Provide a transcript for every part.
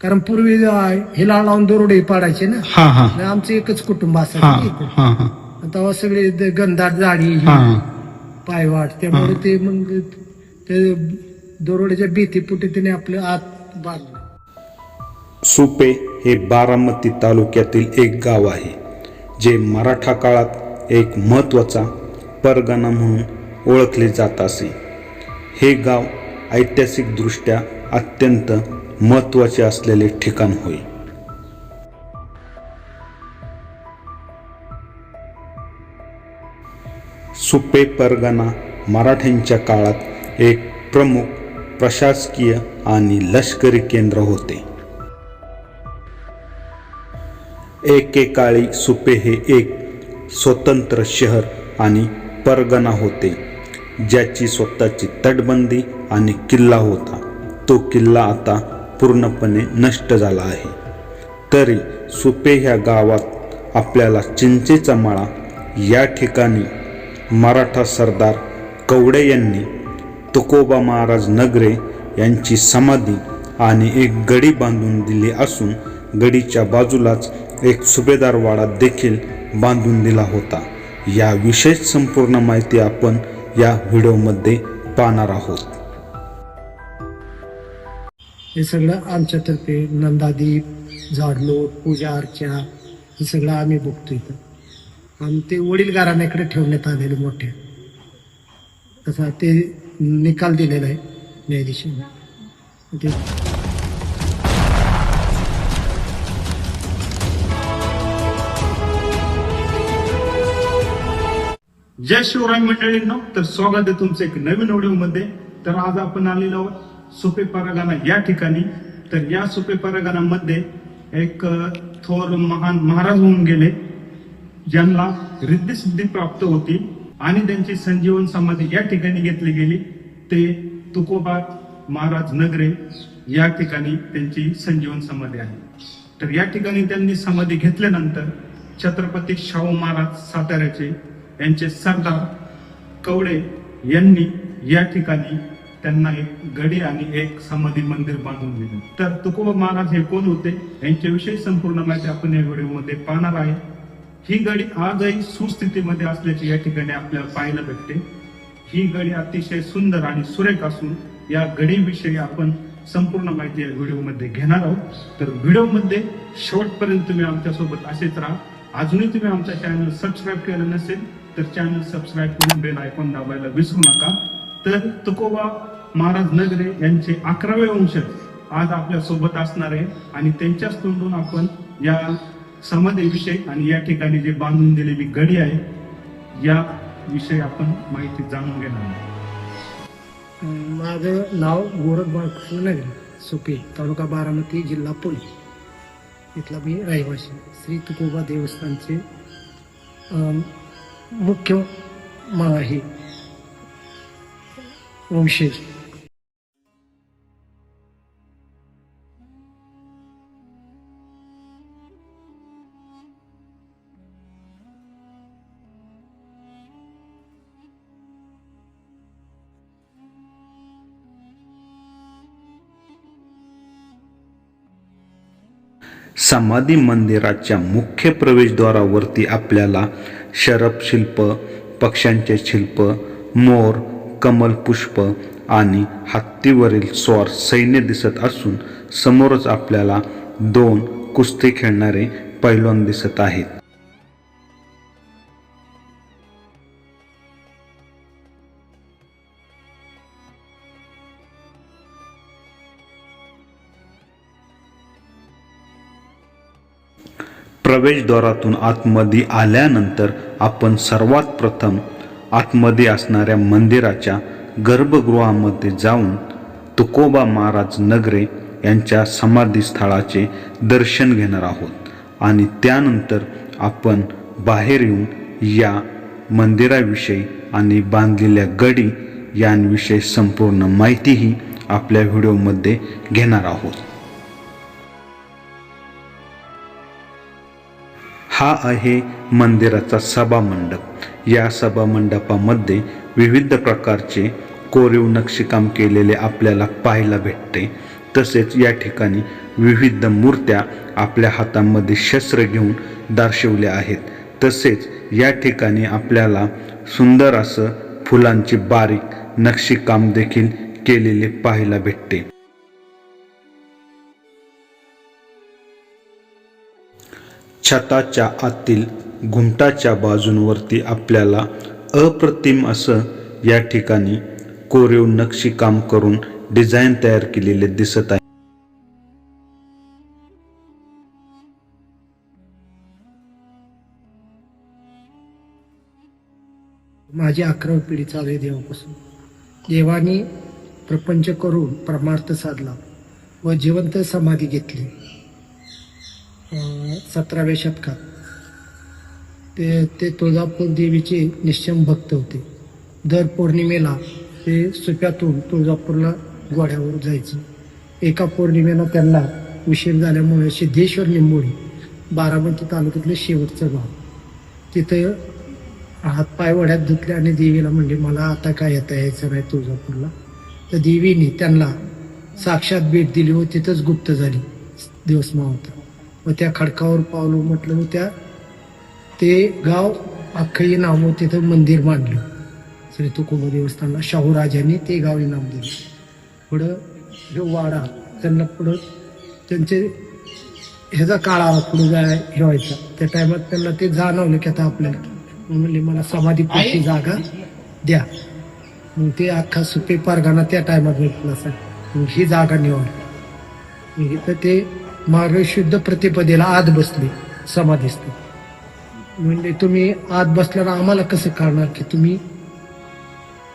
कारण पूर्वी हिला लावून दरोडे पाडायचे ना. हा हा. आणि आमचं एकच कुटुंब हा असायचं. हा हा. तेव्हा सगळे ते गंधाट जाडी हा. पायवाट त्यामुळे ते मग ते दरोड्याच्या भीतीपुटी त्याने आपलं आत बांधलं. सुपे हे बारामती तालुक्यातील एक गाव आहे जे मराठा काळात एक महत्त्वाचा परगणा म्हणून ओळखले जात असे. हे गाव ऐतिहासिकदृष्ट्या अत्यंत महत्त्वाचे असलेले ठिकाण होय. सुपे परगणा मराठ्यांच्या काळात एक प्रमुख प्रशासकीय आणि लष्करी केंद्र होते. एकेकाळी सुपे हे एक स्वतंत्र शहर आणि परगणा होते ज्याची स्वतःची तटबंदी आणि किल्ला होता. तो किल्ला आता पूर्णपणे नष्ट झाला आहे. तरी सुपे ह्या गावात आपल्याला चिंचेचा माळा या ठिकाणी मराठा सरदार कवडे यांनी तुकोबा महाराज नगरे यांची समाधी आणि एक गडी बांधून दिली असून गडीच्या बाजूलाच एक सुभेदारवाडा देखील बांधून दिला होता. या विशेष संपूर्ण माहिती आपण या व्हिडिओमध्ये पाहणार आहोत. हे सगळं आमच्यातर्फे नंदादीप झाडलोट पूजा अर्चा हे सगळं आम्ही बघतो इथं. आणि ते वडील घराण्याकडे ठेवण्यात आलेले मोठे. तसा ते निकाल दिलेला आहे न्यायाधीशाने. ते जय शिवराय मंडळींना तर स्वागत आहे तुमचं एक नवीन व्हिडिओमध्ये. तर आज आपण आलेलो आहोत सुपे परगाणा या ठिकाणी. तर या सुपे परगाणामध्ये एक थोर महान महाराज होऊन गेले ज्यांना रिद्धिसिद्धी प्राप्त होती आणि त्यांची संजीवन समाधी या ठिकाणी घेतली गेली. ते तुकोबा महाराज नगरे या ठिकाणी त्यांची संजीवन समाधी आहे. तर या ठिकाणी त्यांनी समाधी घेतल्यानंतर छत्रपती शाहू महाराज साताऱ्याचे यांचे सरदार कवडे यांनी या ठिकाणी त्यांना एक गडी आणि एक समाधी मंदिर बांधून दिलं. तर तुकोबा महाराज हे कोण होते? यांच्याविषयी संपूर्ण माहिती आपण या व्हिडिओमध्ये पाहणार आहे. ही गडी आजही सुस्थितीमध्ये असल्याची या ठिकाणी आपल्याला पाहायला भेटते. ही गडी अतिशय सुंदर आणि सुरेख असून या गडीविषयी आपण संपूर्ण माहिती या व्हिडिओमध्ये घेणार आहोत. तर व्हिडिओमध्ये शेवटपर्यंत तुम्ही आमच्यासोबत असेच राहा. अजूनही तुम्ही आमचा चॅनल सबस्क्राईब केलं नसेल तर चॅनल सबस्क्राईब करून बेल आयकॉन दाबायला विसरू नका. तर तुकोबा महाराज नगरे यांचे अकरावे वंशज आज आपल्यासोबत असणार आहे. आणि त्यांच्याच तोंडून आपण या समाधीविषयी आणि या ठिकाणी जे बांधून दिलेली गडी आहे या विषयी आपण माहिती जाणून घेणार आहोत. माझं नाव गोरख बाळकृष्ण नगरी सुपे तालुका बारामती जिल्हा पुणे. इथला मी रहिवासी श्री तुकोबा देवस्थानचे मुख्य म हे वंशज समाधी मंदिराच्या मुख्य प्रवेशद्वारावरती आपल्याला शरभ शिल्प पक्ष्यांचे शिल्प मोर कमल पुष्प आणि हत्तीवरील स्वार सैन्य दिसत असून समोरच आपल्याला दोन कुस्ती खेळणारे पैलवान दिसत आहेत. प्रवेशद्वारातून आतमध्ये आल्यानंतर आपण सर्वात प्रथम आतमध्ये असणाऱ्या मंदिराच्या गर्भगृहामध्ये जाऊन तुकोबा महाराज नगरे यांच्या समाधीस्थळाचे दर्शन घेणार आहोत. आणि त्यानंतर आपण बाहेर येऊन या मंदिराविषयी आणि बांधलेल्या गडी यांविषयी संपूर्ण माहितीही आपल्या व्हिडिओमध्ये घेणार आहोत. हा आहे मंदिराचा सभामंडप. या सभामंडपामध्ये विविध प्रकारचे कोरीव नक्षीकाम केलेले आपल्याला पाहायला भेटते. तसेच या ठिकाणी विविध मूर्त्या आपल्या हातामध्ये शस्त्र घेऊन दर्शवल्या आहेत. तसेच या ठिकाणी आपल्याला सुंदर असं फुलांचे बारीक नक्षीकाम देखील केलेले पाहायला भेटते. छताच्या आतील घुमटाच्या बाजूंवरती आपल्याला अप्रतिम असं या ठिकाणी कोरीव नक्षीकाम करून डिझाईन तयार केलेले दिसत आहे. माझी अकरावी पिढी चालू आहे देवापासून. देवाने प्रपंच करून परमार्थ साधला व जिवंत समाधी घेतली. सतराव्या शतकात. ते ते तुळजापूर देवीचे निश्चम भक्त होते. दर पौर्णिमेला ते सुप्यातून तुळजापूरला घोड्यावर जायचं. एका पौर्णिमेला त्यांना उशीर झाल्यामुळे सिद्धेश्वर निंबोळी बारामती तालुक्यातलं शेवटचं गाव. तिथं हातपाय वड्यात धुतले आणि देवीला म्हणजे मला आता काय येता यायचं नाही तुळजापूरला. तर देवीने त्यांना साक्षात भेट दिली व तिथंच गुप्त झाली. दिवस मावता. व त्या खडकावर पावलो म्हटलं व त्या ते गाव अख्खं नाव तिथं मंदिर मांडलं श्री तुकोबा देवस्थानला शाहूराजांनी ते गाव इनाम दिलं. पुढं जो वाडा त्यांना पुढं त्यांचे ह्याचा काळा पुढे जाय हे व्हायचा त्या टायमात त्यांना ते जाणवलं की आता आपल्याला म्हणले मला समाधीपूरची जागा द्या. मग ते अख्खा सुपे परगाना त्या टायमात भेटला सर मग ही जागा निवडली. तर इथं ते मार्ग शुद्ध प्रतिपदेला आत बसले समाधीस्थ म्हणजे तुम्ही आत बसल्यानं आम्हाला कसं कळणार की तुम्ही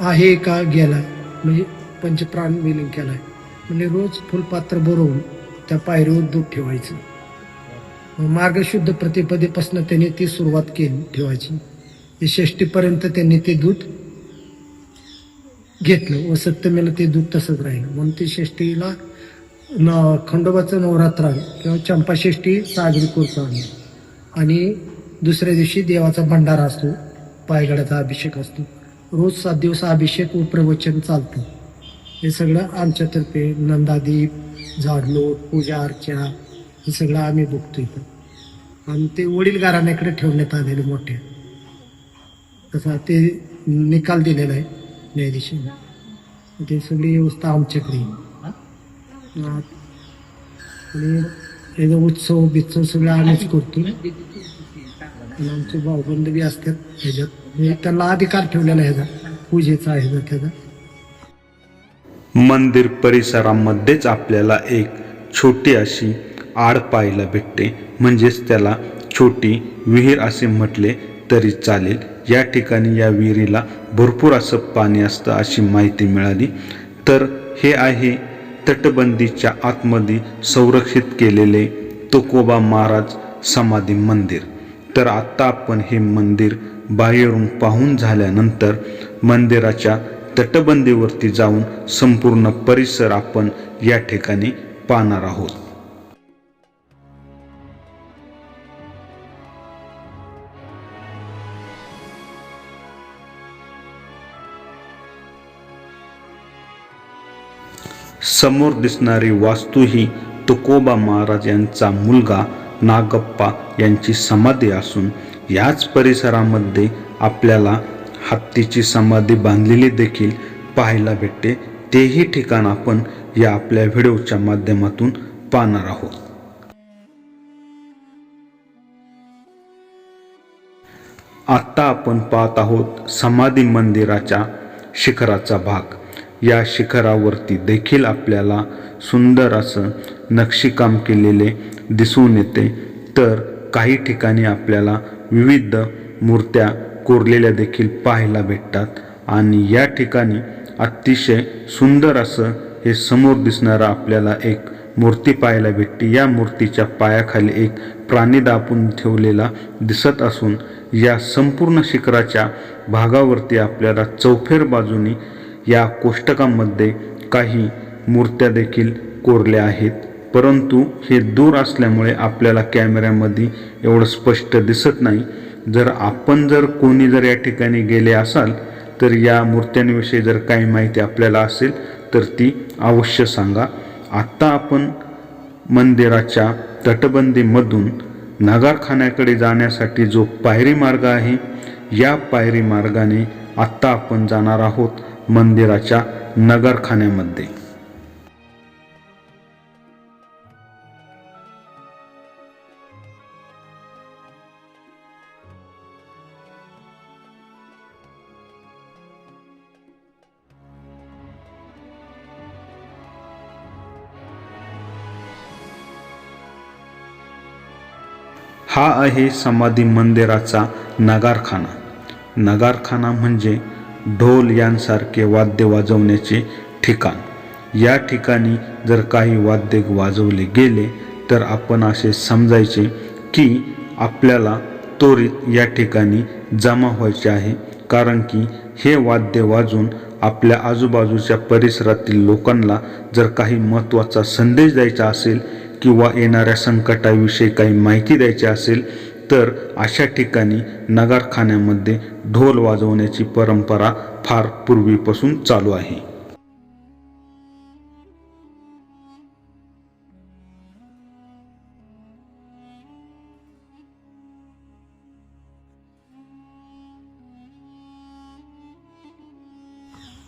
आहे का गेला म्हणजे पंचप्राण विलीन केलाय. म्हणजे रोज फुलपात्र भरवून त्या पायरीवर दूध ठेवायचं. मार्गशुद्ध प्रतिपदेपासून त्यांनी ती सुरुवात केली ठेवायची. षष्टीपर्यंत त्यांनी ते दूध घेतलं व सप्तमीला ते दूध तसंच राहिलं. म्हणून ते षष्टीला न खंडोबाचं नवरात्र किंवा चंपाषष्ठी साजरी करतो आम्ही आणि दुसऱ्या दिवशी देवाचा भंडारा असतो पायगडाचा अभिषेक असतो. रोज सात दिवस अभिषेक व प्रवचन चालतं. हे सगळं आमच्यातर्फे नंदादीप झाडलोट पूजा अर्चा हे सगळं आम्ही बघतो इथं. आणि ते वडील घराण्याकडे ठेवण्यात आलेले मोठे. तसा ते निकाल दिलेला आहे न्यायाधीशाने. ते सगळी व्यवस्था आमच्याकडे आणि त्याचा उत्सव बित्सव सगळं आम्हीच करतो आणि आमचे भाऊबंद बी असतात ह्याच्यात. म्हणजे त्यांना अधिकार ठेवलेला आहे ह्याचा. पूजेचा आहे त्याचा. मंदिर परिसरामध्येच आपल्याला एक छोटी अशी आड पाहायला भेटते. म्हणजेच त्याला छोटी विहीर असे म्हटले तरी चालेल. या ठिकाणी या विहिरीला भरपूर असं पाणी असतं अशी माहिती मिळाली. तर हे आहे तटबंदीच्या आतमध्ये संरक्षित केलेले तुकोबा महाराज समाधी मंदिर. तर आता आपण हे मंदिर बाहेरून पाहून झाल्यानंतर मंदिराच्या तटबंदीवरती जाऊन संपूर्ण परिसर आपण या ठिकाणी पाहणार आहोत. समोर दिसणारी वास्तू ही तुकोबा महाराज यांचा मुलगा नागप्पा यांची समाधी असून याच परिसरामध्ये आपल्याला हत्तीची समाधी बांधलेली देखील पाहायला भेटते. तेही ठिकाण आपण या आपल्या व्हिडिओच्या माध्यमातून पाहणार आहोत. आत्ता आपण पाहत आहोत समाधी मंदिराच्या शिखराचा भाग. या शिखरावरती देखील आपल्याला सुंदर असं नक्षीकाम केलेले दिसून येते. तर काही ठिकाणी आपल्याला विविध मूर्त्या कोरलेल्या देखील पाहायला भेटतात आणि या ठिकाणी अतिशय सुंदर असं हे समोर दिसणारं आपल्याला एक मूर्ती पाहायला भेटते. या मूर्तीच्या पायाखाली एक प्राणी दापून ठेवलेला दिसत असून या संपूर्ण शिखराच्या भागावरती आपल्याला चौफेर बाजूनी या कोष्टकामध्ये काही मूर्त्या देखील कोरल्या आहेत. परंतु हे दूर असल्यामुळे आपल्याला कॅमेऱ्यामध्ये एवढं स्पष्ट दिसत नाही. जर आपण जर कोणी जर या ठिकाणी गेले असाल तर या मूर्त्यांविषयी जर काही माहिती आपल्याला असेल तर ती अवश्य सांगा. आत्ता आपण मंदिराच्या तटबंदीमधून नगारखान्याकडे जाण्यासाठी जो पायरी मार्ग आहे या पायरी मार्गाने आत्ता आपण जाणार आहोत मंदिराच्या नगरखान्यामध्ये. हा आहे समाधी मंदिराचा नगारखाना. नगारखाना म्हणजे ढोल यांसारखे वाद्य वाजवण्याचे ठिकाण. या ठिकाणी जर काही वाद्य वाजवले गेले तर आपण असे समजायचे की आपल्याला त्वरित या ठिकाणी जमा व्हायचे आहे. कारण की हे वाद्य वाजून आपल्या आजूबाजूच्या परिसरातील लोकांना जर काही महत्त्वाचा संदेश द्यायचा असेल किंवा येणाऱ्या संकटाविषयी काही माहिती द्यायची असेल तर अशा ठिकाणी नगारखान्यामध्ये ढोल वाजवण्याची परंपरा फार पूर्वीपासून चालू आहे.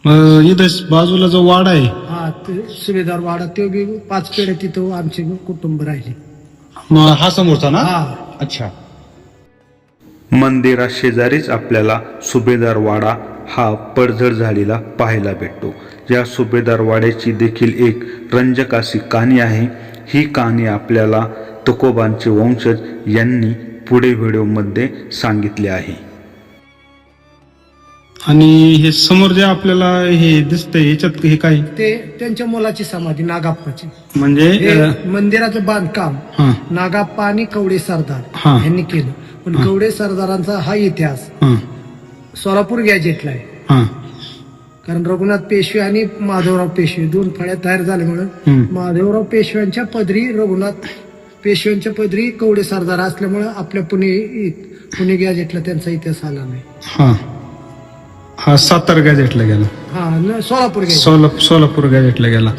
मग इथं बाजूला जो वाडा आहे. हा ते सुभेदार वाडा ते बी पाच पिढ्या तिथं आमचे कुटुंब राहिले. मग हा समोरचा ना? हा. अच्छा. मंदिरा शेजारीच आपल्याला सुभेदार वाडा हा पडझड झालेला पाहायला भेटतो. या सुभेदार वाड्याची देखील एक रंजक अशी कहाणी आहे. ही कहाणी आपल्याला तुकोबांचे वंशज यांनी पुढे व्हिडिओमध्ये सांगितले आहे. आणि हे समोर जे आपल्याला हे दिसतंय याच्यात हे काय? ते त्यांच्या मुलाची समाधी नागाप्पाची. म्हणजे हे मंदिराचं बांधकाम हा. नागाप्पा आणि कवडे सरदार. यांनी केलं. पण कवडे सरदारांचा हा इतिहास हा. सोलापूर गॅजेटला आहे. हा. कारण रघुनाथ पेशवे आणि माधवराव पेशवे दोन फळ्या तयार झाल्यामुळे हम्म. माधवराव पेशव्यांच्या पदरी रघुनाथ पेशव्यांच्या पदरी कवडे सरदार असल्यामुळे आपल्या पुणे पुणे गॅजेटला त्यांचा इतिहास आला नाही. हा. हा सातारा गॅजेटला गेला. हा न सोलापूर सोलापूर गॅजेटला गेला.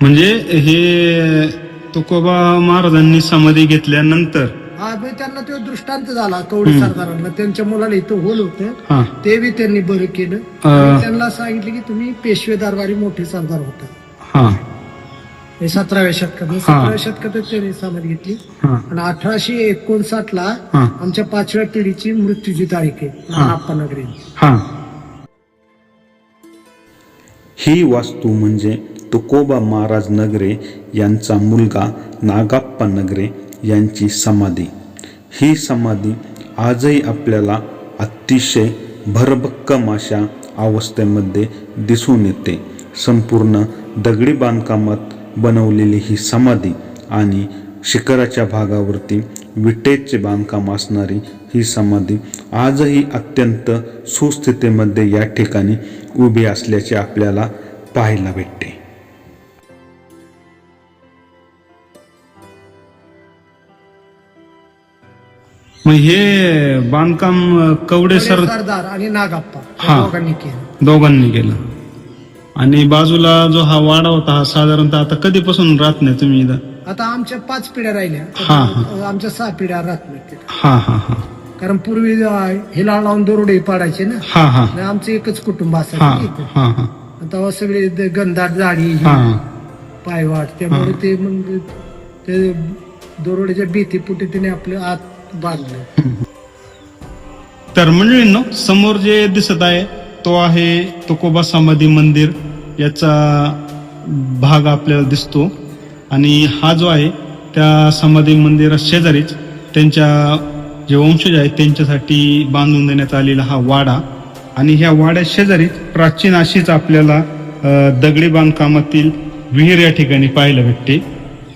म्हणजे हे तुकोबा महाराजांनी समाधी घेतल्यानंतर हा मग त्यांना तो दृष्टांत झाला कवडे सरदारांना. त्यांच्या मुलाला इथं होल होतं. हा. ते बी त्यांनी बरं केलं. आणि त्यांना सांगितलं की तुम्ही पेशवे दरबारी मोठे सरदार होता. हा. हे सतराव्या शतकात सतराव्या शतकातच त्यांनी समाधी घेतली. हा. आणि अठराशे एकोणसाठ ला हा. आमच्या पाचव्या पिढीची मृत्यूची तारीख आहे नागप्पा नगरी हा. ही वास्तू म्हणजे तुकोबा महाराज नगरे यांचा मुलगा नागाप्पा नगरे यांची समाधी. ही समाधी आजही आपल्याला अतिशय भरभक्कम अशा अवस्थेमध्ये दिसून येते. संपूर्ण दगडी बांधकामात बनवलेली ही समाधी आणि शिखराच्या भागावरती विटेचे बांधकाम असणारी ही समाधी आजही अत्यंत सुस्थितीमध्ये या ठिकाणी उभी असल्याचे आपल्याला पाहायला भेटते. मग हे बांधकाम कवडे सर सरदार आणि नागप्पा या हा. दोघांनी केलं. दोघांनी केलं. आणि बाजूला जो हा वाडा होता हा साधारणतः आता कधीपासून राहत नाही तुम्ही इथं? आता आमच्या पाच पिढ्या राहिल्या. हा, आता आमच्या सहा पिढ्या राहत नाही तिथं. हा हा हा. कारण पूर्वी हिला लावून दोरडे पाडायचे ना. आणि आमचं एकच कुटुंब असायचं इथं. तेव्हा सगळे गंधाट जाडी हा. पायवाट त्यामुळे ते मग ते दोरड्याच्या भीतीपुटी त्याने आपलं आत बांधलं. तर मंडळींनो समोर जे दिसत आहे तो आहे तुकोबा समाधी मंदिर. याचा भाग आपल्याला दिसतो. आणि हा जो आहे त्या समाधी मंदिरा शेजारीच त्यांच्या जे वंशज आहेत त्यांच्यासाठी बांधून देण्यात आलेला हा वाडा. आणि ह्या वाड्या शेजारीच प्राचीन अशीच आपल्याला दगडी बांधकामातील विहीर या ठिकाणी पाहायला भेटते.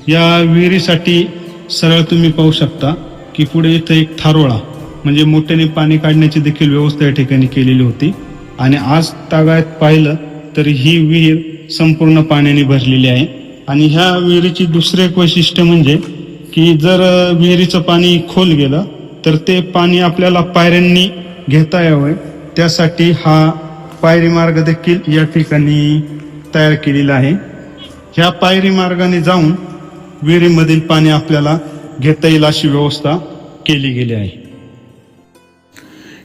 या विहिरीसाठी सरळ तुम्ही पाहू शकता की पुढे इथं एक थारोळा म्हणजे मोठ्याने पाणी काढण्याची देखील व्यवस्था या ठिकाणी केलेली होती. आणि आज तागायत पाहिलं तर ही विहीर संपूर्ण पाण्याने भरलेली आहे. आणि ह्या विहिरीची दुसरे एक वैशिष्ट्य म्हणजे की जर विहिरीचं पाणी खोल गेलं तर ते पाणी आपल्याला पायऱ्यांनी घेता यावं. त्यासाठी हा पायरी मार्ग देखील या ठिकाणी तयार केलेला आहे. ह्या पायरी मार्गाने जाऊन विहिरीमधील पाणी आपल्याला घेता येईल अशी व्यवस्था केली गेली आहे.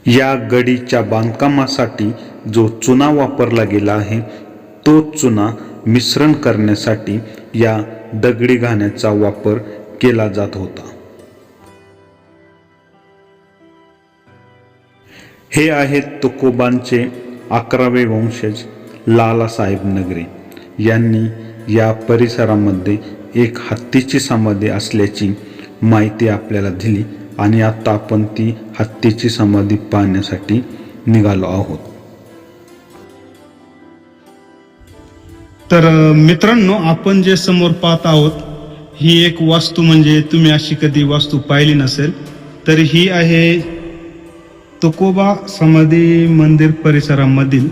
या गडीच्या बांधकामासाठी जो चुना वापरला गेला आहे तो चुना मिश्रण करण्यासाठी या दगडी घाण्याचा वापर केला जात होता. हे आहेत तुकोबांचे अकरावे वंशज लालासाहेब नगरे. यांनी या परिसरामध्ये एक हत्तीची समाधी असल्याची माहिती आपल्याला दिली आणि आता आपण ती हत्तीची समाधी पाहण्यासाठी निघालो आहोत. तर मित्रांनो आपण जे समोर पाहत आहोत ही एक वास्तू म्हणजे तुम्ही अशी कधी वास्तू पाहिली नसेल तर ही आहे तुकोबा समाधी मंदिर परिसरामधील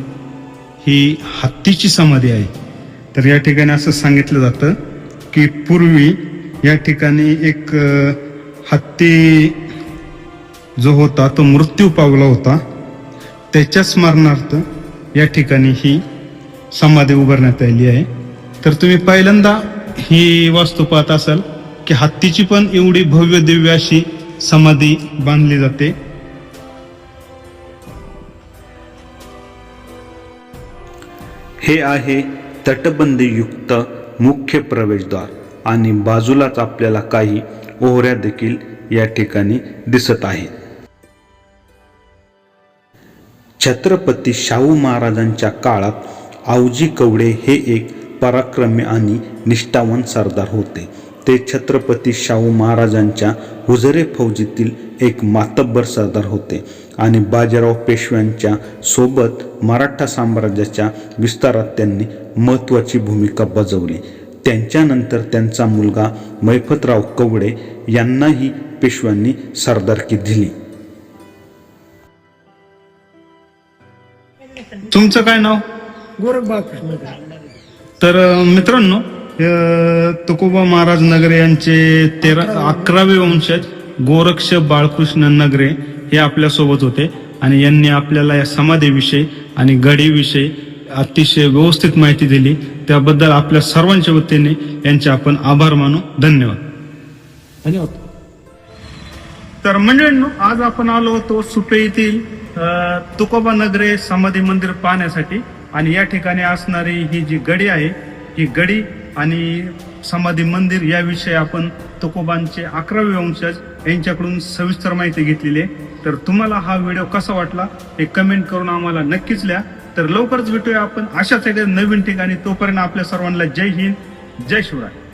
ही हत्तीची समाधी आहे. तर या ठिकाणी असं सांगितलं जातं की पूर्वी या ठिकाणी एक हत्ती जो होता तो मृत्यू पावला होता. त्याच्या स्मरणार्थ या ठिकाणी ही समाधी उभारण्यात आली आहे. तर तुम्ही पहिल्यांदा ही वास्तू पाहत असाल की हत्तीची पण एवढी भव्य दिव्य अशी समाधी बांधली जाते. हे आहे तटबंदीयुक्त मुख्य प्रवेशद्वार आणि बाजूलाच आपल्याला काही ओहऱ्या देखील या ठिकाणी दिसत आहेत. छत्रपती शाहू महाराजांच्या काळात आवजी कवडे हे एक पराक्रमी आणि निष्ठावान सरदार होते. ते छत्रपती शाहू महाराजांच्या हुजरे फौजीतील एक मातब्बर सरदार होते. आणि बाजीराव पेशव्यांच्या सोबत मराठा साम्राज्याच्या विस्तारात त्यांनी महत्त्वाची भूमिका बजावली. त्यांच्यानंतर त्यांचा मुलगा मैफतराव कवडे यांनाही पेशव्यांनी सरदारकी दिली. तुमचं काय नाव? गोरख बाळकृष्ण नगर. तर मित्रांनो अ, तुकोबा महाराज नगरे यांचे तेरा अकरावे वंशज गोरक्ष बाळकृष्ण नगरे हे आपल्यासोबत होते आणि यांनी आपल्याला या समाधीविषयी आणि गडीविषयी अतिशय व्यवस्थित माहिती दिली. त्याबद्दल आपल्या सर्वांच्या वतीने यांचे आपण आभार मानू. धन्यवाद. धन्यवाद. तर मंडळींनो आज आपण आलो होतो सुपे येथील तुकोबा नगरे समाधी मंदिर पाहण्यासाठी. आणि या ठिकाणी असणारी ही जी गडी आहे ही गडी आणि समाधी मंदिर याविषयी आपण तुकोबांचे अकरावे वंशज यांच्याकडून सविस्तर माहिती घेतलेली आहे. तर तुम्हाला हा व्हिडिओ कसा वाटला हे कमेंट करून आम्हाला नक्कीच लिहा. तर लवकरच भेटूया आपण. अशाच एखाद्या नवीन ठिकाणी. तोपर्यंत आपल्या सर्वांना जय हिंद जय शिवराय.